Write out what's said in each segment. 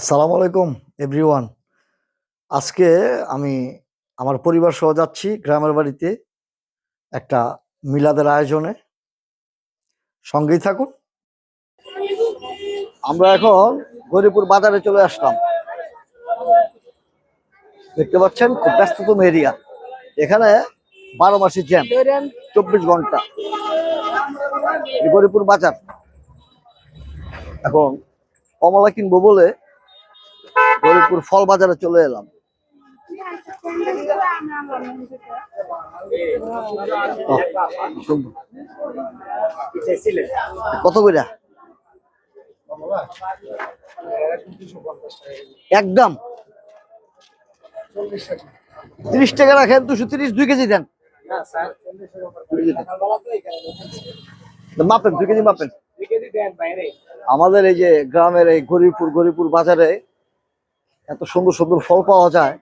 আসসালামু আলাইকুম এভরিওয়ান আজকে আমি আমার পরিবার সহ যাচ্ছি গ্রামের বাড়িতে একটা মিলাদের আয়োজনে। সঙ্গেই থাকুন। আমরা এখন গরিপুর বাজারে চলে আসলাম। দেখতে পাচ্ছেন, খুব ব্যস্ততম এরিয়া এখানে বারো মাসি জ্যাম চব্বিশ ঘণ্টা। গরিপুর বাজার। এখন কমলা কিনবো বলে গরিপুর ফল বাজারে চলে এলাম। কত কইরা একদম তিরিশ টাকা রাখেন, দুশো তিরিশ, দুই কেজি দেন। মাপেন, দুই কেজি মাপেন। আমাদের এই যে গ্রামের এই গরিবপুর গরিপুর বাজারে এত সুন্দর সুন্দর ফল পাওয়া যায়।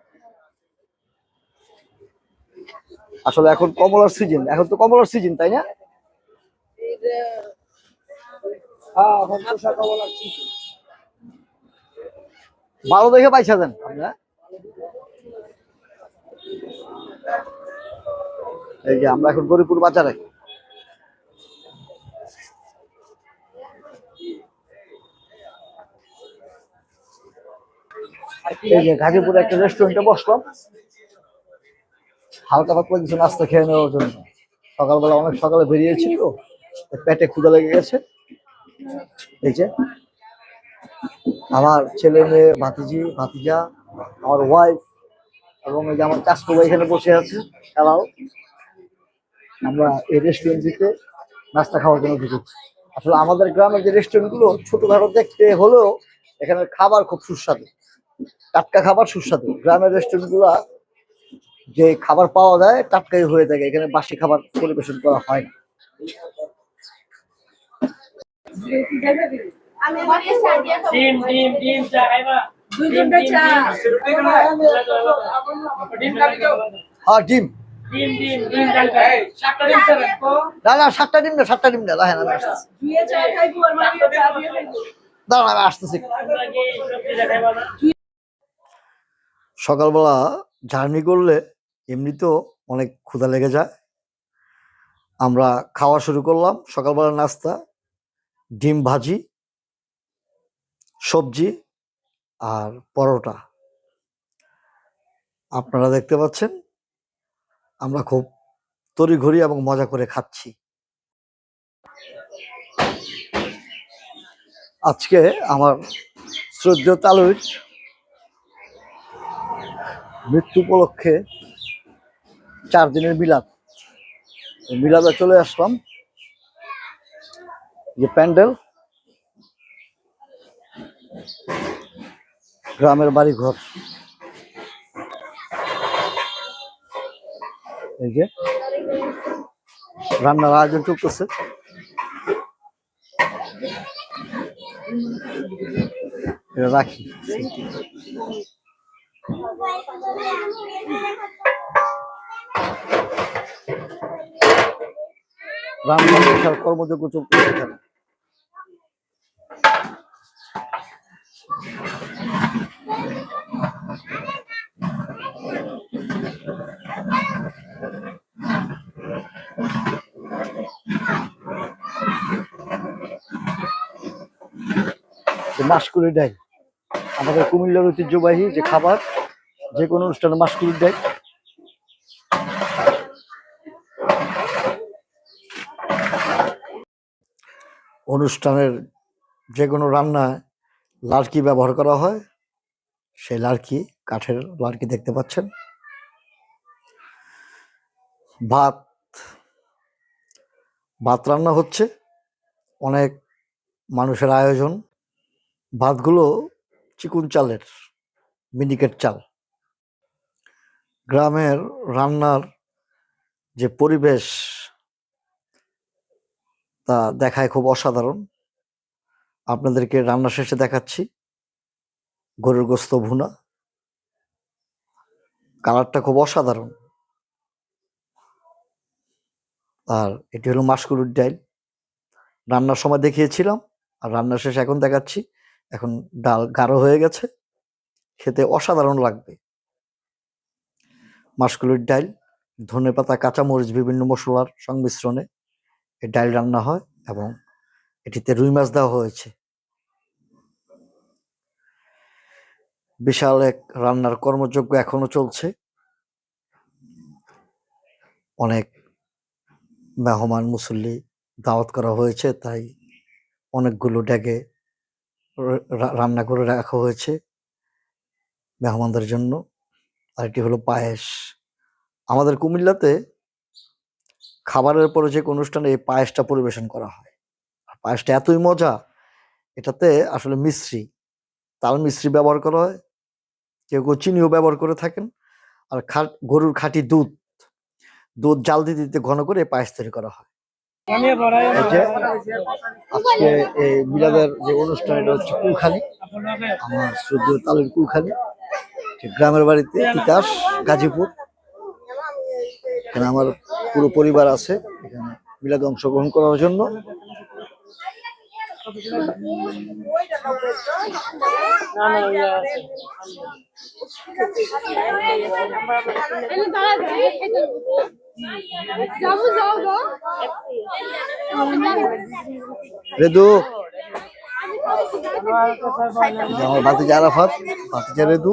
আসলে এখন কমলার সিজন এখন তো কমলার সিজন তাই না? ভালো দেখে পাইছা দেন আপনারা এই যে আমরা এখন গরিপুর বাজারে। এই যে গাজীপুরে একটা রেস্টুরেন্টে বসলাম। হালকা পাতলা কিছু নাস্তা খেয়ে নেওয়ার জন্য। সকালবেলা অনেক সকালে বেরিয়েছি তো, পেটে ক্ষুদা লেগে গেছে। এই যে আমার ছেলে মেয়ে, ভাতিজি, ভাতিজা, আমার ওয়াইফ এবং এই যে আমার ভাই এখানে বসে আছে তারাও আমরা এই রেস্টুরেন্টটিতে নাস্তা খাওয়ার জন্য ঢুকেছি। আসলে আমাদের গ্রামের যে রেস্টুরেন্টগুলো ছোটখাটো দেখতে হলেও এখানে খাবার খুব সুস্বাদু। টাটকা খাবার সুস্বাদু গ্রামের রেস্টুরেন্টগুলা যে খাবার পাওয়া যায় টাটকাই হয়ে থাকে এখানে বাসি খাবার পরিবেশন করা হয় না ডিম হ্যাঁ সাতটা ডিম না না সাতটা ডিম না সাতটা ডিম না রাখেন আমি আসতেছি সকালবেলা জার্নি করলে এমনিতেও অনেক ক্ষুধা লেগে যায়। আমরা খাওয়া শুরু করলাম, সকালবেলা নাস্তা, ডিম ভাজি, সবজি আর পরোটা। আপনারা দেখতে পাচ্ছেন, আমরা খুব তড়িঘড়ি এবং মজা করে খাচ্ছি। আজকে আমার শ্রদ্ধেয় তালুর মৃত্যু উপলক্ষে চার দিনের মিলাদ। মিলাদে চলে আসলাম। যে প্যান্ডেল, গ্রামের বাড়ি ঘর এই যে রান্নার আয়োজন চলতেছে। রাখি। রান্না বসার কর্মযোগ্য চলতেছে এখানে। মাসকুলি ডাই আমাদের কুমিল্লার ঐতিহ্যবাহী যে খাবার যে কোনো অনুষ্ঠানে মাসকুলি দেয়। অনুষ্ঠানের যে কোনো রান্নায় লার্কি ব্যবহার করা হয়, সেই লার্কি কাঠের লার্কি দেখতে পাচ্ছেন। ভাত ভাত রান্না হচ্ছে, অনেক মানুষের আয়োজন। ভাতগুলো চিকুন চালের, মিনিকেট চাল। গ্রামের রান্নার যে পরিবেশ, তা দেখায় খুব অসাধারণ। আপনাদেরকে রান্না শেষে দেখাচ্ছি। গরুর গোস্ত ভুনা। কালারটা খুব অসাধারণ। আর এটি হলো মাসকলুর ডাইল। রান্নার সময় দেখিয়েছিলাম, আর রান্নার শেষে এখন দেখাচ্ছি। এখন ডাল গাঢ় হয়ে গেছে। খেতে অসাধারণ লাগবে। মাসকলির ডাল ধনে পাতা, কাঁচামরিচ, বিভিন্ন মশলার সংমিশ্রণে এই ডাল রান্না হয় এবং এটিতে রুই মাছ দেওয়া হয়েছে। বিশাল এক রান্নার কর্মযজ্ঞ এখনও চলছে। অনেক মেহমান মুসল্লি দাওয়াত করা হয়েছে, তাই অনেকগুলো ড্যাগে রান্না করে রাখা হয়েছে মেহমানদের জন্য। আর এটি হলো পায়েস। আমাদের কুমিল্লাতে খাবারের পরে যে অনুষ্ঠানে এই পায়েসটা পরিবেশন করা হয়। আর পায়েসটা এতই মজা এটাতে আসলে মিশ্রি তাল মিশ্রি ব্যবহার করা হয়। কেউ কেউ চিনিও ব্যবহার করে থাকেন। আর খা গরুর খাঁটি দুধ দুধ জাল দিতে দিতে ঘন করে পায়েস তৈরি করা হয়। এই আজকে এই মিলাদের যে অনুষ্ঠান এটা হচ্ছে কুলখানি আমার শ্রদ্ধেয় তালের কুলখানি যে গ্রামের বাড়িতে তিতাস গাজীপুর। এখানে আমার পুরো পরিবার আছে। এখানে মিলাদে অংশগ্রহণ করার জন্য। রেদু। যে আমার ভাতিজা আরাফাত ভাতিজা রেদু।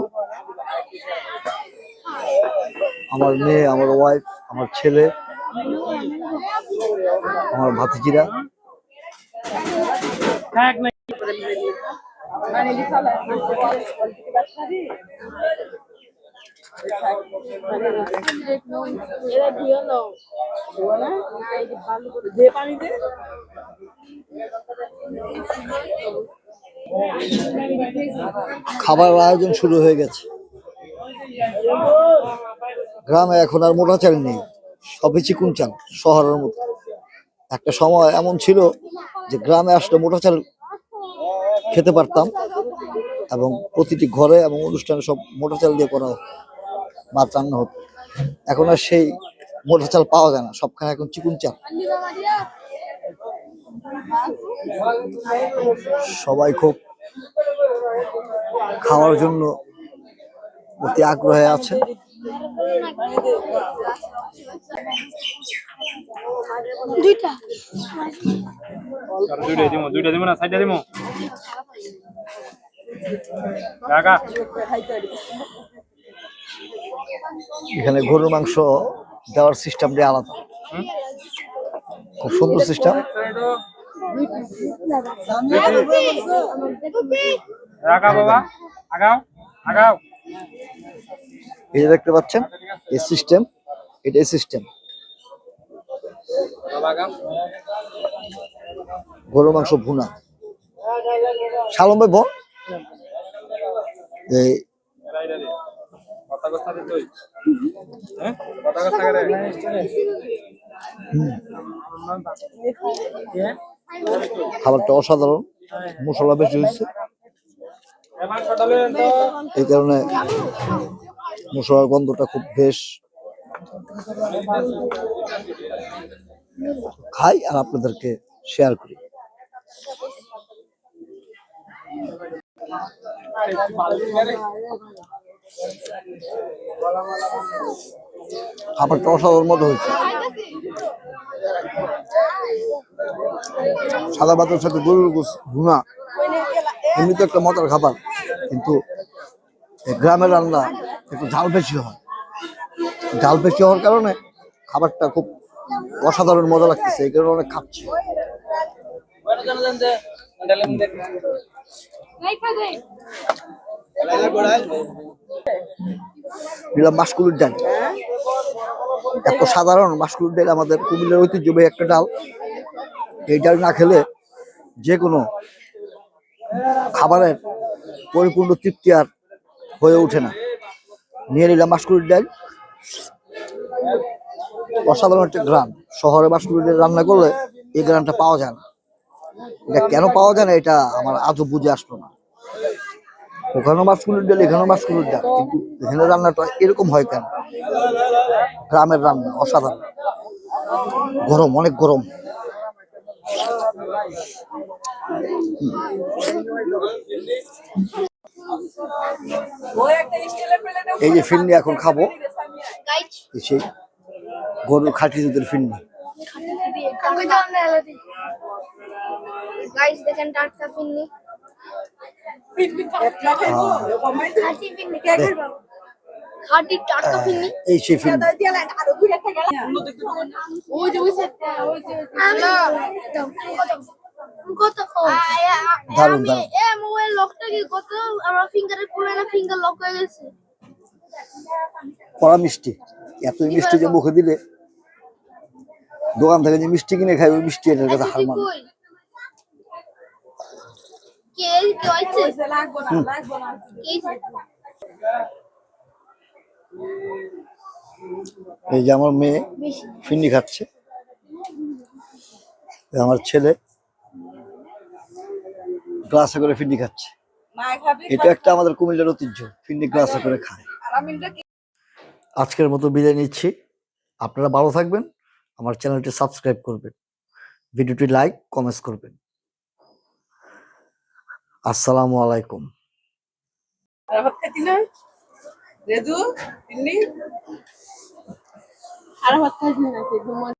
আমার মেয়ে আমার ওয়াইফ আমার ছেলে আমার ভাতিজিরা। খাবার আয়োজন শুরু হয়ে গেছে। গ্রামে এখন আর মোটা চাল নেই। সবই চিকুন চাল শহরের মতো। একটা সময় এমন ছিল যে গ্রামে আসলে মোটা চাল খেতে পারতাম এবং প্রতিটি ঘরে এবং অনুষ্ঠানে সব মোটা চাল দিয়ে করা ভাত রান্না হতো। এখন আর সেই মোটা চাল পাওয়া যায় না, সবখানে এখন চিকুন চাল সবাই খুব খাওয়ার জন্য অতি আগ্রহে আছে। দুইটা। দুইটা না সাইডটা দিমু। কাকা। এখানে গরুর মাংস দেওয়ার সিস্টেম সিস্টেমটি আলাদা। খুব সুন্দর সিস্টেম রাখা বাবা আগাও আগাও। এই যে দেখতে পাচ্ছেন, এই সিস্টেম এটা এই সিস্টেম গরুর মাংস ভুনা। ভাই বোন এই খাবারটা অসাধারণ, মশলা বেশি হয়েছে। এই কারণে মশলার গন্ধটা খুব বেশ। খাই আর আপনাদেরকে শেয়ার করি। খাবারটা অসাধারণ মতো হয়েছে। সাদা ভাতের সাথে গরুর ভুনা এমনি তো একটা মজার খাবার, কিন্তু গ্রামের রান্না একটু ঝাল বেশি হয়। ঝাল বেশি হওয়ার কারণে খাবারটা খুব অসাধারণ মজা লাগতেছে, এই কারণে অনেক খাচ্ছি। নিলাম মাসকুলের ডাল। এত সাধারণ মাসকুলের ডাল, আমাদের কুমিল্লার ঐতিহ্যবাহী একটা ডাল। এই ডাল না খেলে যে কোনো খাবারের পরিপূর্ণ তৃপ্তি আর হয়ে ওঠে না। নিয়ে নিলাম মাসকুলের ডাল। অসাধারণ একটা গ্রাম। শহরে মাসকুলের ডাল রান্না করলে এই গ্রামটা পাওয়া যায় না। এটা কেন পাওয়া যায় না, এটা আমার আজও বুঝে আসলো না। ওখানেও মাসকুলের ডাল, এখানেও মাসকুলের ডাল, কিন্তু এখানে রান্নাটা এরকম হয় কেন? গ্রামের রান্না অসাধারণ। গরম, অনেক গরম। এই যে ফিরনি এখন খাব। সেই গরুর খাঁটি দুধের ফিরনি গাইস দেখেন টাটকা ফিন্নি খাঁটি ফিন্নি খাঁটি টাটকা ফিন্নি এই সেই ফিরনি ওই যে ওই এ মোবাইল লকটা কি কত? আমার ফিঙ্গারে খুলে না ফিঙ্গার লক হয়ে গেছে। কড়া মিষ্টি। এত মিষ্টি যে মুখে দিলে দোকান থেকে যে মিষ্টি কিনে খাই ওই মিষ্টি এটার কাছে হার মানে? এই যে। আমার মেয়ে ফিন্নি খাচ্ছে। আমার ছেলে গ্লাসে করে ফিন্নি খাচ্ছে। এটা একটা আমাদের কুমিল্লার ঐতিহ্য ফিন্নি গ্লাসে করে খায়। আজকের মতো বিদায় নিচ্ছি। আপনারা ভালো থাকবেন আমার চ্যানেলটি সাবস্ক্রাইব করবেন ভিডিওটি লাইক কমেন্টস করবেন। আসসালামু আলাইকুম। রেদু আর